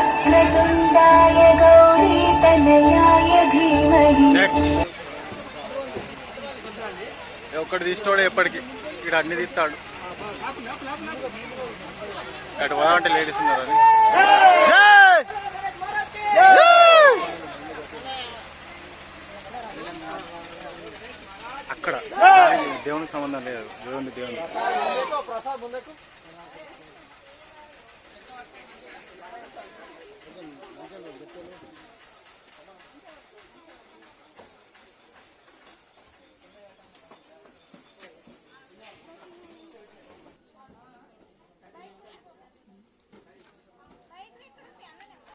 वक्रतुण्डाय गौरीतनयाय धीमहि। ఒకటి తీసినోడే ఎప్పటికి. ఇక్కడ అన్ని తీస్తాడు. అటు పోదా అంటే లేడీస్ ఉన్నారు అని. అక్కడ. దేవునికి సంబంధం లేదు. దేవుని దేవుని